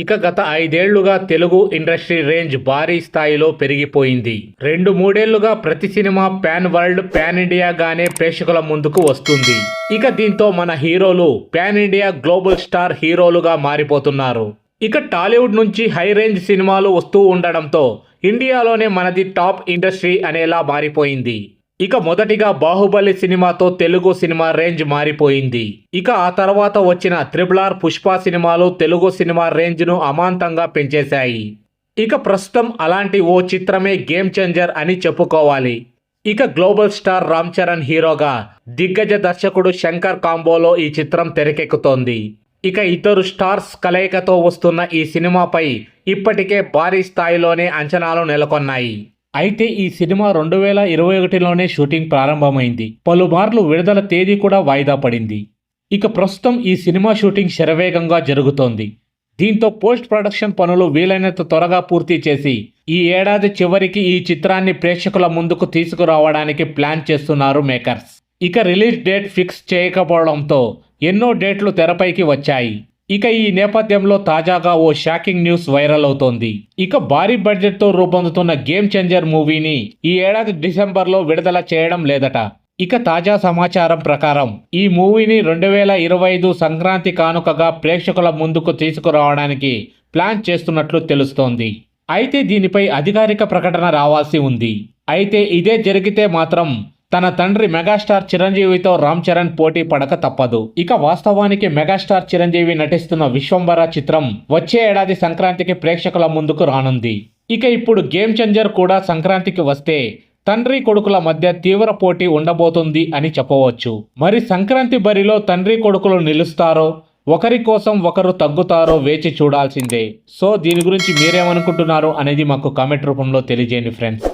ఇక గత ఐదేళ్ళుగా Telugu industry range భారీ స్థాయిలో పెరిగిపోయింది. రెండు మూడేళ్ళుగా ప్రతి cinema pan world pan India గానే ప్రేక్షకుల ముందుకు వస్తుంది. ఇక దీంతో మన హీరోలు పాన్ ఇండియా గ్లోబల్ స్టార్ హీరోలుగా మారిపోతున్నారు. ఇక టాలీవుడ్ నుంచి హై రేంజ్ సినిమాలు వస్తూ ఉండడంతో ఇండియాలోనే మనది టాప్ ఇండస్ట్రీ అనేలా మారిపోయింది. ఇక మొదటిగా బాహుబలి సినిమాతో తెలుగు సినిమా రేంజ్ మారిపోయింది. ఇక ఆ తర్వాత వచ్చిన త్రిబుల్ ఆర్ పుష్ప సినిమాలు తెలుగు సినిమా రేంజ్ను అమాంతంగా పెంచేశాయి. ఇక ప్రస్తుతం అలాంటి ఓ చిత్రమే గేమ్ చేంజర్ అని చెప్పుకోవాలి. ఇక గ్లోబల్ స్టార్ రామ్ చరణ్ హీరోగా దిగ్గజ దర్శకుడు శంకర్ కాంబోలో ఈ చిత్రం తెరకెక్కుతోంది. ఇక ఇద్దరు స్టార్స్ కలయికతో వస్తున్న ఈ సినిమాపై ఇప్పటికే భారీ స్థాయిలోనే అంచనాలు నెలకొన్నాయి. అయితే ఈ సినిమా రెండు వేల ఇరవై ఒకటిలోనే షూటింగ్ ప్రారంభమైంది. పలుమార్లు విడుదల తేదీ కూడా వాయిదా పడింది. ఇక ప్రస్తుతం ఈ సినిమా షూటింగ్ శరవేగంగా జరుగుతోంది. దీంతో పోస్ట్ ప్రొడక్షన్ పనులు వీలైనంత త్వరగా పూర్తి చేసి ఈ ఏడాది చివరికి ఈ చిత్రాన్ని ప్రేక్షకుల ముందుకు తీసుకురావడానికి ప్లాన్ చేస్తున్నారు మేకర్స్. ఇక రిలీజ్ డేట్ ఫిక్స్ చేయకపోవడంతో ఎన్నో డేట్లు తెరపైకి వచ్చాయి. ఇక ఈ నేపథ్యంలో తాజాగా ఓ షాకింగ్ న్యూస్ వైరల్ అవుతోంది. ఇక భారీ బడ్జెట్తో రూపొందుతున్న గేమ్ చేంజర్ మూవీని ఈ ఏడాది డిసెంబర్లో విడుదల చేయడం లేదట. ఇక తాజా సమాచారం ప్రకారం ఈ మూవీని రెండు వేల ఇరవై ఐదు సంక్రాంతి కానుకగా ప్రేక్షకుల ముందుకు తీసుకురావడానికి ప్లాన్ చేస్తున్నట్లు తెలుస్తోంది. అయితే దీనిపై అధికారిక ప్రకటన రావాల్సి ఉంది. అయితే ఇదే జరిగితే మాత్రం తన తండ్రి మెగాస్టార్ చిరంజీవితో రామ్ చరణ్ పోటీ పడక తప్పదు. ఇక వాస్తవానికి మెగాస్టార్ చిరంజీవి నటిస్తున్న విశ్వంబర చిత్రం వచ్చే ఏడాది సంక్రాంతికి ప్రేక్షకుల ముందుకు రానుంది. ఇక ఇప్పుడు గేమ్ చేంజర్ కూడా సంక్రాంతికి వస్తే తండ్రి కొడుకుల మధ్య తీవ్ర పోటీ ఉండబోతుంది అని చెప్పవచ్చు. మరి సంక్రాంతి బరిలో తండ్రి కొడుకులు నిలుస్తారో ఒకరి కోసం ఒకరు తగ్గుతారో వేచి చూడాల్సిందే. సో దీని గురించి మీరేమనుకుంటున్నారు అనేది మాకు కామెంట్ రూపంలో తెలియజేయండి ఫ్రెండ్స్.